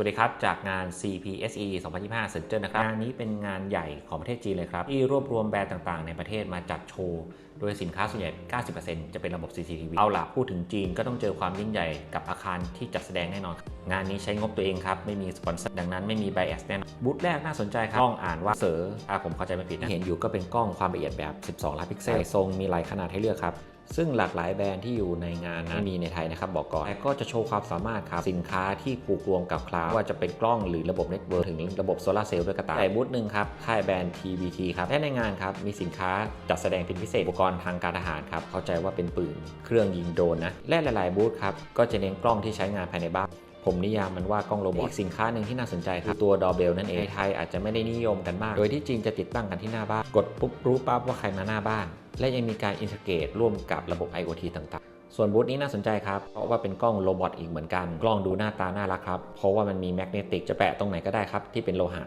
วัสดีครับจากงาน CPSE 2025 Center นะครับ งานนี้เป็นงานใหญ่ของประเทศจีนเลยครับ ที่รวบรวมแบรนด์ต่างๆ ในประเทศมาจัดโชว์ โดยสินค้าส่วนใหญ่ 90%จะเป็นระบบ CCTV เอาล่ะ พูดถึงจีนก็ต้องเจอความยิ่งใหญ่กับอาคารที่จัดแสดงแน่นอน งานนี้ใช้งบตัวเองครับ ไม่มีสปอนเซอร์ดังนั้นไม่มี bias แน่นอนบูธแรกน่าสนใจครับกล้องอ่านว่าเสืออาผมเข้าใจไม่ผิดนะเห็นอยู่ก็เป็นกล้องความละเอียดแบบ 12 ล้านพิกเซลทรงมีหลายขนาดให้เลือกครับ ซึ่งหลากหลายแบรนด์ที่อยู่ในงานนะไม่มีในไทยนะครับบอกก่อนแต่ก็จะโชว์ความสามารถครับสินค้าที่ผูกรวมกับคลาวด์ว่าจะเป็นกล้องหรือระบบเน็ตเวิร์กถึงระบบโซลาร์เซลล์ด้วยก็ตามแต่บูธหนึ่งครับค่ายแบรนด์ TVT ครับและในงานครับมีสินค้าจัดแสดงเป็นพิเศษอุปกรณ์ทางการทหารครับเข้าใจว่าเป็นปืนเครื่องยิงโดรนนะและหลาย ๆ บูธครับก็จะเน้นกล้องที่ใช้งานภายในบ้านผมนิยามมันว่ากล้องโรบอทสินค้าหนึ่งที่น่าสนใจคือตัวดอเบลนั่นเองไทยอาจจะไม่ได้นิยมกันมาก โดยที่จริงจะติดตั้งกันที่หน้าบ้าน กดปุ๊บรู้ปั๊บว่าใครมาหน้าบ้าน และยังมีการอินสเกตร่วมกับระบบ IoT ต่างๆ ส่วนบูธนี้น่าสนใจครับ เพราะว่าเป็นกล้องโรบอทอีกเหมือนกัน กล้องดูหน้าตาน่ารักครับ เพราะว่ามันมีแมกเนติกจะแปะตรงไหนก็ได้ครับ ที่เป็นโลหะ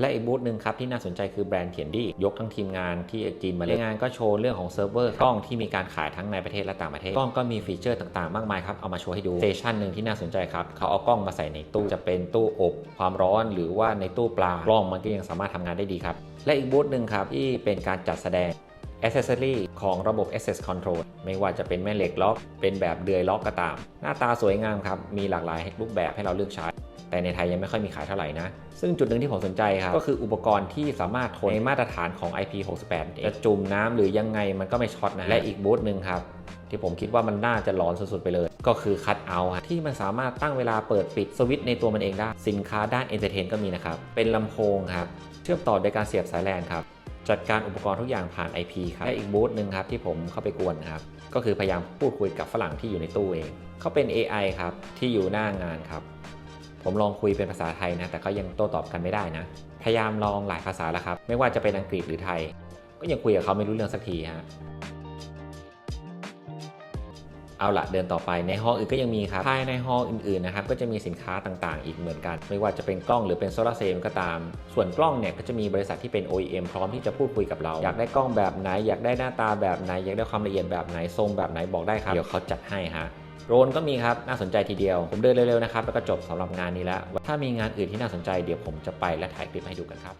และอีกบูธหนึ่งครับที่น่าสนใจคือแบรนด์เทียนดี้ยกทั้งทีมงานที่จีนมาเลยงานก็โชว์เรื่องของเซิร์ฟเวอร์กล้องที่มีการขายทั้งในประเทศและต่างประเทศกล้องก็มีฟีเจอร์ต่างๆ มากมายครับเอามาโชว์ให้ดูสเตชันหนึ่งที่น่าสนใจครับเขาเอากล้องมาใส่ในตู้จะเป็นตู้อบความร้อน หรือว่าในตู้ปลากล้องมันก็ยังสามารถทำงานได้ดีครับและอีกบูธหนึ่งครับที่เป็นการจัดแสดง Accessory ของระบบ Access Control ไม่ว่าจะเป็นแม่เหล็กล็อก เป็นแบบเดือยล็อกก็ตาม หน้าตาสวยงามครับ มีหลากหลายรูปแบบให้เราเลือกใช้ แต่ในไทยยังไม่ค่อยมีขายเท่าไหร่นะ ซึ่งจุดหนึ่งที่ผมสนใจครับ ก็คืออุปกรณ์ที่สามารถทนในมาตรฐานของ IP68 จะจุ่มน้ำหรือยังไงมันก็ไม่ช็อตนะ และอีกบูธหนึ่งครับที่ผมคิดว่ามันน่าจะหลอนสุดๆไปเลย ก็คือคั t เอาท์ที่มันสามารถตั้งเวลาเปิดปิดสวิตช์ในตัวมันเองได้ สินค้าด้านเอนเตอร์เทนก็มีนะครับ เป็นลำโพงครับ เชื่อมต่อโดยการเสียบสายแลนครับ จัดการอุปกรณ์ทุกอย่างผ่าน IP ครับและอีกบูธหนึ่งครับที่ผมเข้าไปกวนครับก็คือพยายามพูดคุยกับฝรั่งที่อยู่ในตู้เองเขาเป็น AI ครับที่อยู่หน้างานครับ ผมลองคุยเป็นภาษาไทยนะแต่ก็ยังโต้ตอบกันไม่ได้นะ พยายามลองหลายภาษาแล้วครับ ไม่ว่าจะเป็นอังกฤษหรือไทย ก็ยังคุยกับเขาไม่รู้เรื่องสักทีฮะ เอาละเดินต่อไปในฮอลล์อื่นก็ยังมีครับภายในฮอลล์อื่นๆนะครับก็จะมีสินค้าต่างๆ อีกเหมือนกัน ไม่ว่าจะเป็นกล้องหรือเป็นโซลาร์เซลล์ก็ตาม ส่วนกล้องเนี่ยก็จะมีบริษัทที่เป็น OEM พร้อมที่จะพูดคุยกับเรา อยากได้กล้องแบบไหน อยากได้หน้าตาแบบไหน อยากได้ความละเอียดแบบไหนทรงแบบไหนบอกได้ครับเดี๋ยวเขาจัดให้ฮะโดรนก็มีครับ น่าสนใจทีเดียว ผมเดินเร็วๆนะครับ แล้วก็จบสำหรับงานนี้แล้ว ถ้ามีงานอื่นที่น่าสนใจเดี๋ยวผมจะไปและถ่ายคลิปให้ดูกันครับ